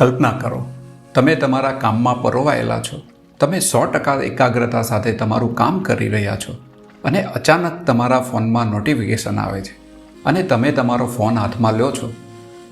કલ્પના કરો. તમે તમારા કામમાં પરોવાયેલા છો. તમે સો ટકા એકાગ્રતા સાથે તમારું કામ કરી રહ્યા છો. અને અચાનક તમારા ફોનમાં નોટિફિકેશન આવે છે. અને તમે તમારો ફોન હાથમાં લો છો.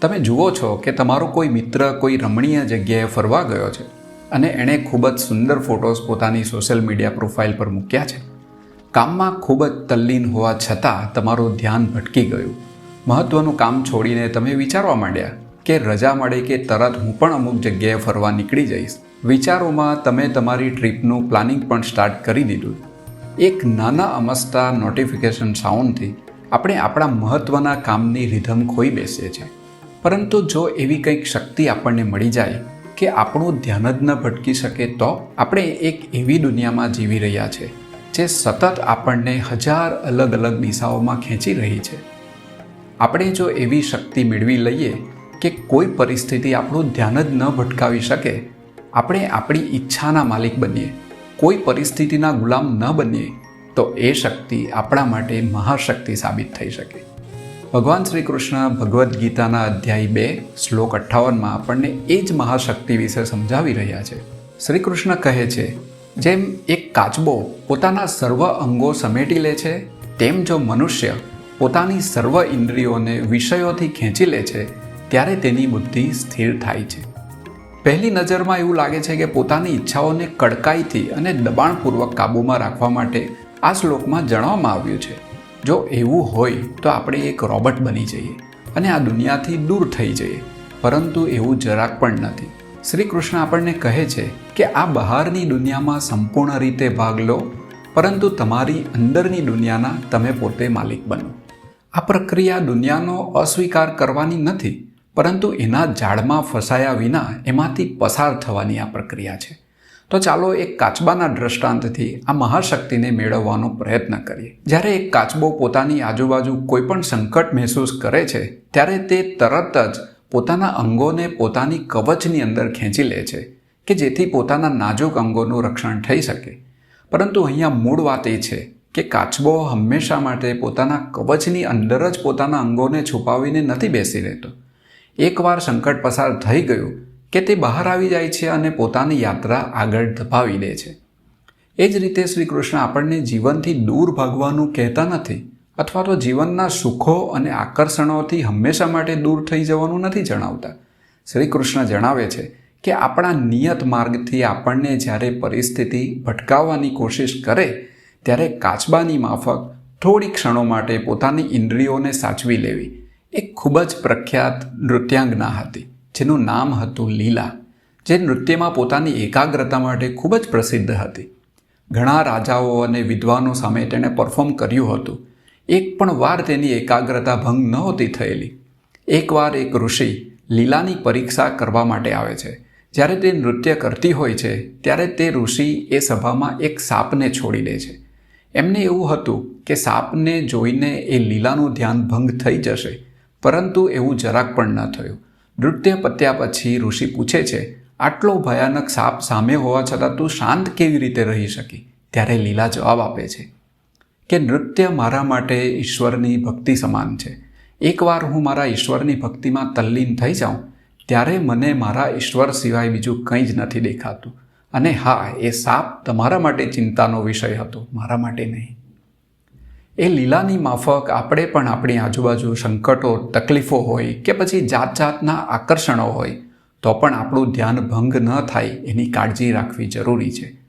તમે જુઓ છો કે તમારો કોઈ મિત્ર, કોઈ રમણીય જગ્યાએ ફરવા ગયો છે. અને એણે ખૂબ જ સુંદર ફોટોઝ પોતાની સોશિયલ મીડિયા પ્રોફાઇલ પર મૂક્યા છે. કામમાં ખૂબ જ તલ્લીન હોવા છતાં તમારું ધ્યાન ભટકી ગયું. મહત્વનું કામ છોડીને તમે વિચારવા માંડ્યા. કે રજા મળે કે તરત હું પણ અમુક જગ્યાએ ફરવા નીકળી જઈશ. વિચારોમાં તમે તમારી ટ્રીપનું પ્લાનિંગ પણ સ્ટાર્ટ કરી દીધું. એક નાના અમસ્તા નોટિફિકેશન સાઉન્ડથી આપણે આપણા મહત્ત્વના કામની રિધમ ખોઈ બેસીએ છીએ. પરંતુ જો એવી કંઈક શક્તિ આપણને મળી જાય કે આપણું ધ્યાન જ ન ભટકી શકે તો આપણે એક એવી દુનિયામાં જીવી રહ્યા છે જે સતત આપણને હજાર અલગ અલગ દિશાઓમાં ખેંચી રહી છે. આપણે જો એવી શક્તિ મેળવી લઈએ કે કોઈ પરિસ્થિતિ આપણું ધ્યાન જ ન ભટકાવી શકે. આપણે આપણી ઈચ્છાના માલિક બનીએ. કોઈ પરિસ્થિતિના ગુલામ ન બનીએ, તો એ શક્તિ આપણા માટે મહાશક્તિ સાબિત થઈ શકે. ભગવાન શ્રી કૃષ્ણ ભગવદ્ ગીતાના અધ્યાય બે, શ્લોક અઠ્ઠાવનમાં આપણને એ જ મહાશક્તિ વિશે સમજાવી રહ્યા છે. શ્રી કૃષ્ણ કહે છે, જેમ એક કાચબો પોતાના સર્વ અંગો સમેટી લે છે, તેમ જો મનુષ્ય પોતાની સર્વ ઇન્દ્રિયોને વિષયોથી ખેંચી લે છે ત્યારે તેની બુદ્ધિ સ્થિર થાય છે. પહેલી નજરમાં એવું લાગે છે કે પોતાની ઈચ્છાઓને કડકાઈથી અને દબાણપૂર્વક કાબૂમાં રાખવા માટે આ શ્લોકમાં જણાવવામાં આવ્યું છે. જો એવું હોય તો આપણે એક રોબોટ બની જઈએ અને આ દુનિયાથી દૂર થઈ જઈએ. પરંતુ એવું જરાક પણ નથી. શ્રી કૃષ્ણ આપણને કહે છે કે આ બહારની દુનિયામાં સંપૂર્ણ રીતે ભાગ લો, પરંતુ તમારી અંદરની દુનિયાના તમે પોતે માલિક બનો. આ પ્રક્રિયા દુનિયાનો અસ્વીકાર કરવાની નથી. પરંતુ એના ઝાડમાં ફસાયા વિના એમાંથી પસાર થવાની આ પ્રક્રિયા છે. તો ચાલો એક કાચબાના દ્રષ્ટાંતથી આ મહાશક્તિને મેળવવાનો પ્રયત્ન કરીએ. જ્યારે એક કાચબો પોતાની આજુબાજુ કોઈ પણ સંકટ મહેસૂસ કરે છે, ત્યારે તે તરત જ પોતાના અંગોને પોતાની કવચની અંદર ખેંચી લે છે કે જેથી પોતાના નાજુક અંગોનું રક્ષણ થઈ શકે. પરંતુ અહીંયા મૂળ વાત એ છે કે કાચબો હંમેશા માટે પોતાના કવચની અંદર જ પોતાના અંગોને છુપાવીને નથી બેસી રહેતો. એકવાર સંકટ પસાર થઈ ગયું કે તે બહાર આવી જાય છે અને પોતાની યાત્રા આગળ ધપાવી દે છે. એ જ રીતે શ્રી કૃષ્ણ આપણને જીવનથી દૂર ભાગવાનું કહેતા નથી અથવા તો જીવનના સુખો અને આકર્ષણોથી હંમેશા માટે દૂર થઈ જવાનું નથી જણાવતા. શ્રી કૃષ્ણ જણાવે છે કે આપણા નિયત માર્ગથી આપણને જ્યારે પરિસ્થિતિ ભટકાવવાની કોશિશ કરે, ત્યારે કાચબાની માફક થોડી ક્ષણો માટે પોતાની ઇન્દ્રિયોને સાચવી લેવી. એક ખૂબ જ પ્રખ્યાત નૃત્યાંગના હતી, જેનું નામ હતું લીલા, જે નૃત્યમાં પોતાની એકાગ્રતા માટે ખૂબ જ પ્રસિદ્ધ હતી. ઘણા રાજાઓ અને વિદ્વાનો સામે તેણે પરફોર્મ કર્યું હતું. એક પણ વાર તેની એકાગ્રતા ભંગ નહોતી થયેલી. એકવાર એક ઋષિ લીલાની પરીક્ષા કરવા માટે આવે છે. જ્યારે તે નૃત્ય કરતી હોય છે, ત્યારે તે ઋષિ એ સભામાં એક સાપને છોડી દે છે. એમને એવું હતું કે સાપને જોઈને એ લીલાનું ધ્યાન ભંગ થઈ જશે. પરંતુ એવું જરાક પણ ન થયું. નૃત્ય પત્યા પછી ઋષિ પૂછે છે, આટલો ભયાનક સાપ સામે હોવા છતાં તું શાંત કેવી રીતે રહી શકી? ત્યારે લીલા જવાબ આપે છે કે, નૃત્ય મારા માટે ઈશ્વરની ભક્તિ સમાન છે. એકવાર હું મારા ઈશ્વરની ભક્તિમાં તલ્લીન થઈ જાઉં, ત્યારે મને મારા ઈશ્વર સિવાય બીજું કંઈ જ નથી દેખાતું. અને હા, એ સાપ તમારા માટે ચિંતાનો વિષય હતો, મારા માટે નહીં. એ લીલાની માફક આપણે પણ આપણી આજુબાજુ સંકટો, તકલીફો હોય કે પછી જાત જાતના આકર્ષણો હોય, તો પણ આપણું ધ્યાન ભંગ ન થાય એની કાળજી રાખવી જરૂરી છે.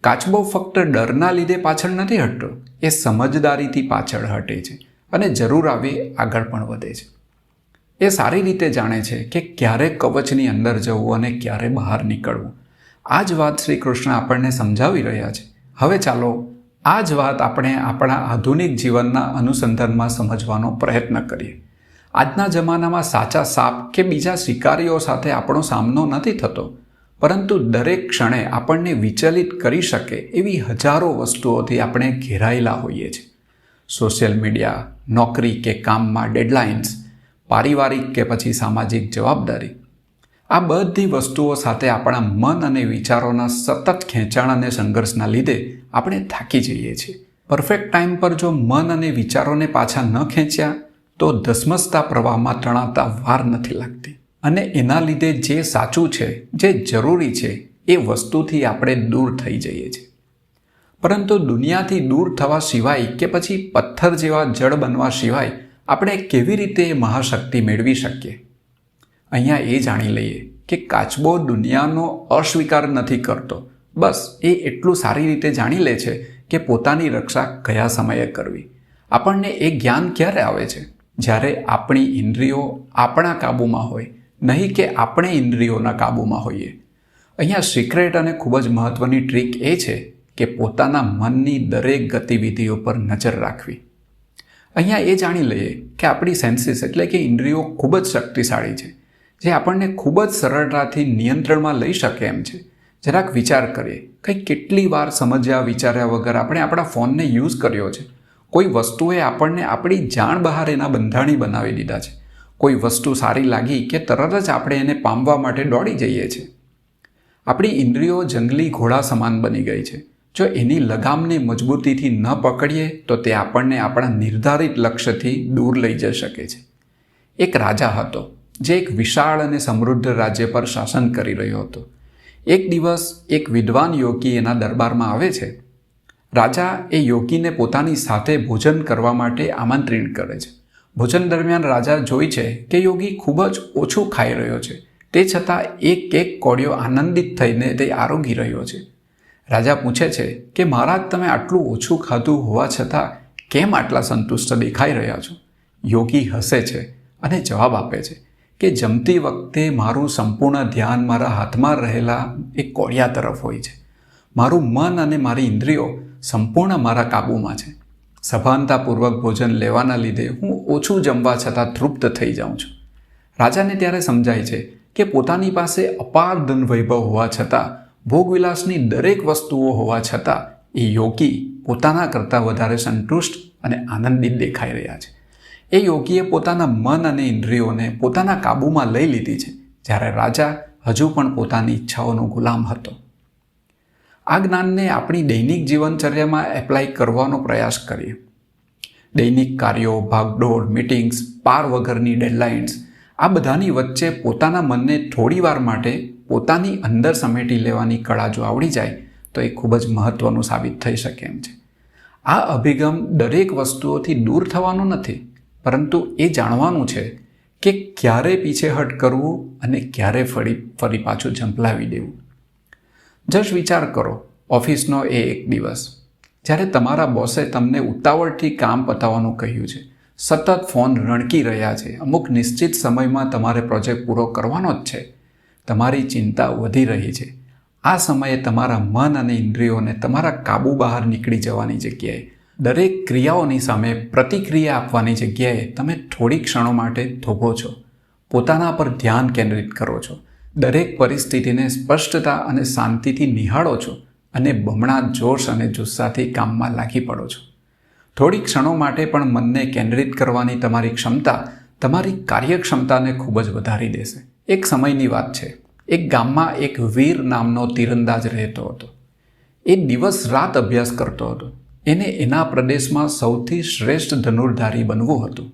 કાચબો ફક્ત ડરના લીધે પાછળ નથી હટતો, એ સમજદારીથી પાછળ હટે છે અને જરૂર આવે આગળ પણ વધે છે. એ સારી રીતે જાણે છે કે ક્યારે કવચની અંદર જવું અને ક્યારે બહાર નીકળવું. આ જ વાત શ્રી કૃષ્ણ આપણને સમજાવી રહ્યા છે. હવે ચાલો આ જ વાત આપણે આપણા આધુનિક જીવનના અનુસંધાનમાં સમજવાનો પ્રયત્ન કરીએ. આજના જમાનામાં સાચા સાપ કે બીજા શિકારીઓ સાથે આપણો સામનો નથી થતો, પરંતુ દરેક ક્ષણે આપણને વિચલિત કરી શકે એવી હજારો વસ્તુઓથી આપણે ઘેરાયેલા હોઈએ છીએ. સોશિયલ મીડિયા, નોકરી કે કામમાં ડેડલાઇન્સ, પારિવારિક કે પછી સામાજિક જવાબદારી આ બધી વસ્તુઓ સાથે આપણા મન અને વિચારોના સતત ખેંચાણ અને સંઘર્ષના લીધે આપણે થાકી જઈએ છીએ. પરફેક્ટ ટાઈમ પર જો મન અને વિચારોને પાછા ન ખેંચ્યા, તો ધસમસતા પ્રવાહમાં તણાતા વાર નથી લાગતી. અને એના લીધે જે સાચું છે, જે જરૂરી છે, એ વસ્તુથી આપણે દૂર થઈ જઈએ છીએ. પરંતુ દુનિયાથી દૂર થવા સિવાય કે પછી પથ્થર જેવા જળ બનવા સિવાય આપણે કેવી રીતે એ મહાશક્તિ મેળવી શકીએ? અહીંયા એ જાણી લઈએ કે કાચબો દુનિયાનો અસ્વીકાર નથી કરતો. બસ, એ એટલું સારી રીતે જાણી લે છે કે પોતાની રક્ષા કયા સમયે કરવી. આપણને એ જ્ઞાન ક્યારે આવે છે? જ્યારે આપણી ઇન્દ્રિયો આપણા કાબૂમાં હોય, નહીં કે આપણે ઇન્દ્રિયોના કાબૂમાં હોઈએ. અહીંયા સિક્રેટ અને ખૂબ જ મહત્ત્વની ટ્રીક એ છે કે પોતાના મનની દરેક ગતિવિધિઓ પર નજર રાખવી. અહીંયા એ જાણી લઈએ કે આપણી સેન્સીસ એટલે કે ઇન્દ્રિયો ખૂબ જ શક્તિશાળી છે. જે આપણને ખૂબ જ સરળતાથી નિયંત્રણમાં લઈ શકે એમ છે. જરાક વિચાર કરીએ, કંઈ કેટલી વાર સમજ્યા, વિચાર્યા વગર આપણે આપણા ફોનને યુઝ કર્યો છે. કોઈ વસ્તુએ આપણને આપણી જાણ બહાર એના બંધાણી બનાવી દીધા છે. કોઈ વસ્તુ સારી લાગી કે તરત જ આપણે એને પામવા માટે દોડી જઈએ છીએ આપણી ઇન્દ્રિયો જંગલી ઘોડા સમાન બની ગઈ છે. જો એની લગામને મજબૂતીથી ન પકડીએ, તો તે આપણને આપણા નિર્ધારિત લક્ષ્યથી દૂર લઈ જઈ શકે છે. એક રાજા હતો. જે એક વિશાળ અને સમૃદ્ધ રાજ્ય પર શાસન કરી રહ્યો હતો. એક દિવસ એક વિદ્વાન યોગી એના દરબારમાં આવે છે. રાજા એ યોગીને પોતાની સાથે ભોજન કરવા માટે આમંત્રિત કરે છે. ભોજન દરમિયાન રાજા જોઈ છે કે યોગી ખૂબ જ ઓછું ખાઈ રહ્યો છે. તે છતાં એક એક કોડિયો આનંદિત થઈને તે આરોગી રહ્યો છે. રાજા પૂછે છે કે, મહારાજ, તમે આટલું ઓછું ખાધું હોવા છતાં કેમ આટલા સંતુષ્ટ દેખાઈ રહ્યા છો? યોગી હસે છે અને જવાબ આપે છે. કે જમતી વખતે મારું સંપૂર્ણ ધ્યાન મારા હાથમાં રહેલા એક કોળિયા તરફ હોય છે. મારું મન અને મારી ઇન્દ્રિયો સંપૂર્ણ મારા કાબૂમાં છે. સભાનતાપૂર્વક ભોજન લેવાના લીધે હું ઓછું જમવા છતાં તૃપ્ત થઈ જાઉં છું. રાજાને ત્યારે સમજાય છે કે પોતાની પાસે અપાર ધન વૈભવ હોવા છતાં, ભોગવિલાસની દરેક વસ્તુઓ હોવા છતાં, એ યોગી પોતાના કરતાં વધારે સંતુષ્ટ અને આનંદિત દેખાઈ રહ્યા છે. એ યોગીએ પોતાના મન અને ઇન્દ્રિયોને પોતાના કાબૂમાં લઈ લીધી છે, જ્યારે રાજા હજુ પણ પોતાની ઈચ્છાઓનો ગુલામ હતો. આ જ્ઞાનને આપણી દૈનિક જીવનચર્યામાં એપ્લાય કરવાનો પ્રયાસ કરીએ. દૈનિક કાર્યો, ભાગદોડ, મિટિંગ્સ, પાર વગરની ડેડલાઇન્સ, આ બધાની વચ્ચે પોતાના મનને થોડી વાર માટે પોતાની અંદર સમેટી લેવાની કળા જો આવડી જાય, તો એ ખૂબ જ મહત્ત્વનું સાબિત થઈ શકે એમ છે. આ અભિગમ દરેક વસ્તુઓથી દૂર થવાનો નથી પરંતુ એ જાણવાનું છે કે ક્યારે પીછેહટ કરવું અને ક્યારે ફરી ફરી પાછું ઝંપલાવી દેવું. જશ વિચાર કરો, ઓફિસનો એ એક દિવસ. જ્યારે તમારા બોસે તમને ઉતાવળથી કામ પતાવવાનું કહ્યું છે, સતત ફોન રણકી રહ્યા છે, અમુક નિશ્ચિત સમયમાં તમારે પ્રોજેક્ટ પૂરો કરવાનો જ છે, તમારી ચિંતા વધી રહી છે. આ સમયે તમારા મન અને ઇન્દ્રિયોને તમારા કાબુ બહાર નીકળી જવાની જગ્યાએ દરેક ક્રિયાઓની સામે પ્રતિક્રિયા આપવાની જગ્યાએ તમે થોડી ક્ષણો માટે થોભો છો. પોતાના પર ધ્યાન કેન્દ્રિત કરો છો. દરેક પરિસ્થિતિને સ્પષ્ટતા અને શાંતિથી નિહાળો છો અને બમણા જોશ અને જુસ્સાથી કામમાં લાગી પડો છો. થોડી ક્ષણો માટે પણ મનને કેન્દ્રિત કરવાની તમારી ક્ષમતા તમારી કાર્યક્ષમતાને ખૂબ જ વધારી દેશે. એક સમયની વાત છે. એક ગામમાં એક વીર નામનો તીરંદાજ રહેતો હતો. એ દિવસ રાત અભ્યાસ કરતો હતો. એને એના પ્રદેશમાં સૌથી શ્રેષ્ઠ ધનુર્ધારી બનવું હતું.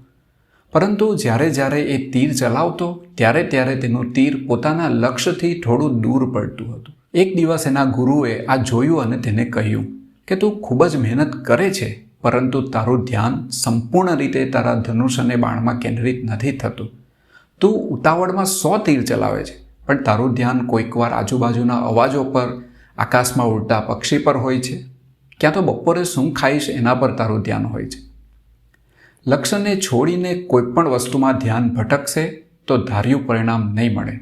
પરંતુ જ્યારે જ્યારે એ તીર ચલાવતો, ત્યારે ત્યારે તેનું તીર પોતાના લક્ષ્યથી થોડું દૂર પડતું હતું. એક દિવસ એના ગુરુએ આ જોયું અને તેને કહ્યું કે, તું ખૂબ જ મહેનત કરે છે, પરંતુ તારું ધ્યાન સંપૂર્ણ રીતે તારા ધનુષ અને બાણમાં કેન્દ્રિત નથી થતું. તું ઉતાવળમાં સો તીર ચલાવે છે, પણ તારું ધ્યાન કોઈકવાર આજુબાજુના અવાજો પર, આકાશમાં ઉડતા પક્ષી પર હોય છે. ક્યાં તો બપોરે શું ખાઈશ એના પર તારું ધ્યાન હોય છે. લક્ષ્યને છોડીને કોઈપણ વસ્તુમાં ધ્યાન ભટકશે તો ધાર્યું પરિણામ નહીં મળે.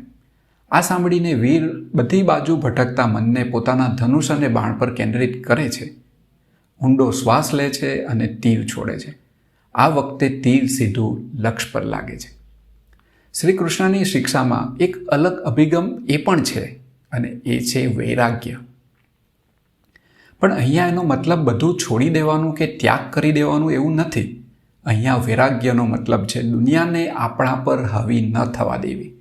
આ સાંભળીને વીર બધી બાજુ ભટકતા મનને પોતાના ધનુષ અને બાણ પર કેન્દ્રિત કરે છે. ઊંડો શ્વાસ લે છે અને તીર છોડે છે. આ વખતે તીર સીધું લક્ષ્ય પર લાગે છે. શ્રી કૃષ્ણની શિક્ષામાં એક અલગ અભિગમ એ પણ છે અને એ છે વૈરાગ્ય. પણ અહીંયા એનો મતલબ બધું છોડી દેવાનું કે ત્યાગ કરી દેવાનું એવું નથી. અહીંયા વૈરાગ્યનો મતલબ છે, દુનિયાને આપણા પર હાવી ન થવા દેવી.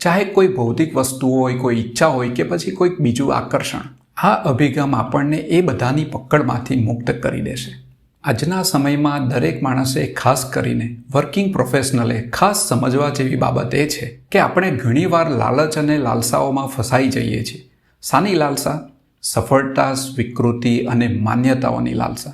ચાહે કોઈ ભૌતિક વસ્તુ હોય, કોઈ ઈચ્છા હોય કે પછી કોઈક બીજું આકર્ષણ, આ અભિગમ આપણને એ બધાની પકડમાંથી મુક્ત કરી દેશે. આજના સમયમાં દરેક માણસે ખાસ કરીને વર્કિંગ પ્રોફેશનલે ખાસ સમજવા જેવી બાબત એ છે કે આપણે ઘણીવાર લાલચ અને લાલસાઓમાં ફસાઈ જઈએ છીએ. સાની લાલસા? સફળતા, સ્વીકૃતિ અને માન્યતાઓની લાલસા.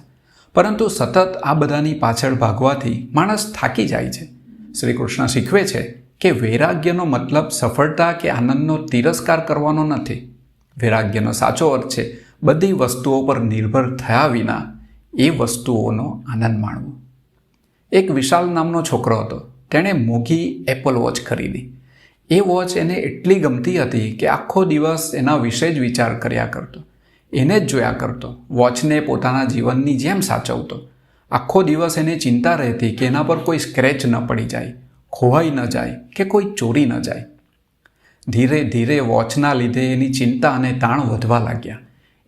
પરંતુ સતત આ બધાની પાછળ ભાગવાથી માણસ થાકી જાય છે. શ્રી કૃષ્ણ શીખવે છે કે વૈરાગ્યનો મતલબ સફળતા કે આનંદનો તિરસ્કાર કરવાનો નથી. વૈરાગ્યનો સાચો અર્થ છે બધી વસ્તુઓ પર નિર્ભર થયા વિના એ વસ્તુઓનો આનંદ માણવો. એક વિશાલ નામનો છોકરો હતો. તેણે મોઘી એપલ વોચ ખરીદી. એ વોચ એને એટલી ગમતી હતી કે આખો દિવસ એના વિશે જ વિચાર કર્યા કરતો. એને જ જોયા કરતો. વોચને પોતાના જીવનની જેમ સાચવતો. આખો દિવસ એને ચિંતા રહેતી કે એના પર કોઈ સ્ક્રેચ ન પડી જાય, ખોવાઈ ન જાય કે કોઈ ચોરી ન જાય. ધીરે ધીરે વોચના લીધે એની ચિંતા અને તાણ વધવા લાગ્યા.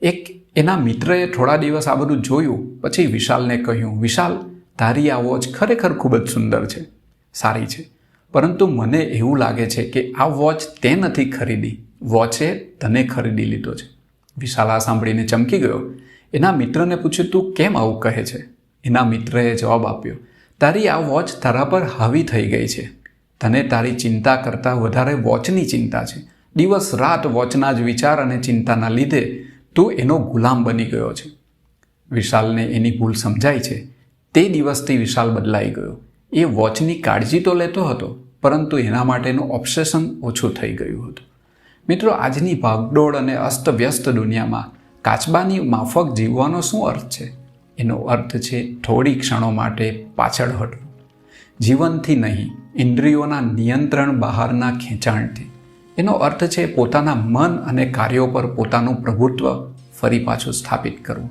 એક એના મિત્રએ થોડા દિવસ આ બધું જોયું, પછી વિશાલને કહ્યું, વિશાલ, તારી આ વોચ ખરેખર ખૂબ જ સુંદર છે. સારી છે. પરંતુ મને એવું લાગે છે કે આ વોચ તે નથી ખરીદી. વોચે તને ખરીદી લીધો છે. વિશાલ આ સાંભળીને ચમકી ગયો. એના મિત્રને પૂછ્યું, તું કેમ આવું કહે છે? એના મિત્રએ જવાબ આપ્યો, તારી આ વોચ તારા પર હાવી થઈ ગઈ છે. તને તારી ચિંતા કરતાં વધારે વોચની ચિંતા છે. દિવસ રાત વોચના જ વિચાર અને ચિંતાના લીધે તું એનો ગુલામ બની ગયો છે. વિશાલને એની ભૂલ સમજાય છે. તે દિવસથી વિશાલ બદલાઈ ગયો. એ વોચની કાળજી તો લેતો હતો પરંતુ એના માટેનું ઓબ્સેશન ઓછું થઈ ગયું હતું. મિત્રો, આજની ભાગદોડ અને અસ્તવ્યસ્ત દુનિયામાં કાચબાની માફક જીવવાનો શું અર્થ છે? એનો અર્થ છે, થોડી ક્ષણો માટે પાછળ હટવું. જીવનથી નહીં, ઇન્દ્રિયોના નિયંત્રણ બહારના ખેંચાણથી. એનો અર્થ છે, પોતાના મન અને કાર્યો પર પોતાનું પ્રભુત્વ ફરી પાછું સ્થાપિત કરવું.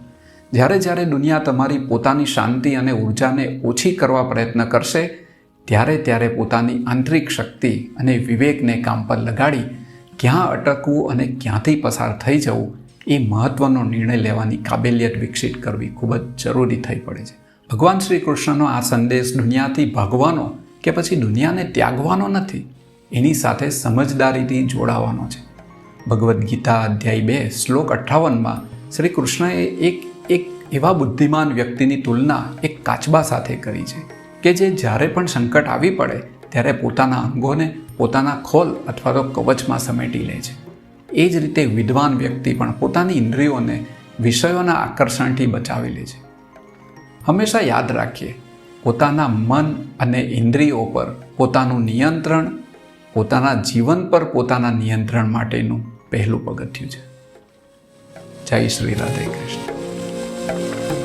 જ્યારે જ્યારે દુનિયા તમારી પોતાની શાંતિ અને ઉર્જાને ઓછી કરવા પ્રયત્ન કરશે ત્યારે ત્યારે પોતાની આંતરિક શક્તિ અને વિવેકને કામ પર લગાડી ક્યાં અટકવું અને ક્યાંથી પસાર થઈ જવું એ મહત્ત્વનો નિર્ણય લેવાની કાબેલિયત વિકસિત કરવી ખૂબ જ જરૂરી થઈ પડે છે. ભગવાન શ્રી કૃષ્ણનો આ સંદેશ દુનિયાથી ભાગવાનો કે પછી દુનિયાને ત્યાગવાનો નથી, એની સાથે સમજદારીથી જોડાવાનો છે. ભગવદ્ ગીતા અધ્યાય બે, શ્લોક અઠ્ઠાવનમાં શ્રી કૃષ્ણએ એક એક એવા બુદ્ધિમાન વ્યક્તિની તુલના એક કાચબા સાથે કરી છે. કે જે જ્યારે પણ સંકટ આવી પડે, ત્યારે પોતાના અંગોને પોતાના ખોલ અથવા તો કવચમાં સમેટી લે છે. એ જ રીતે વિદ્વાન વ્યક્તિ પણ પોતાની ઇન્દ્રિયોને વિષયોના આકર્ષણથી બચાવી લે છે. હંમેશા યાદ રાખીએ, પોતાના મન અને ઇન્દ્રિયો પર પોતાનું નિયંત્રણ, પોતાના જીવન પર પોતાના નિયંત્રણ માટેનું પહેલું પગથિયું છે. જય શ્રી રાધે કૃષ્ણ.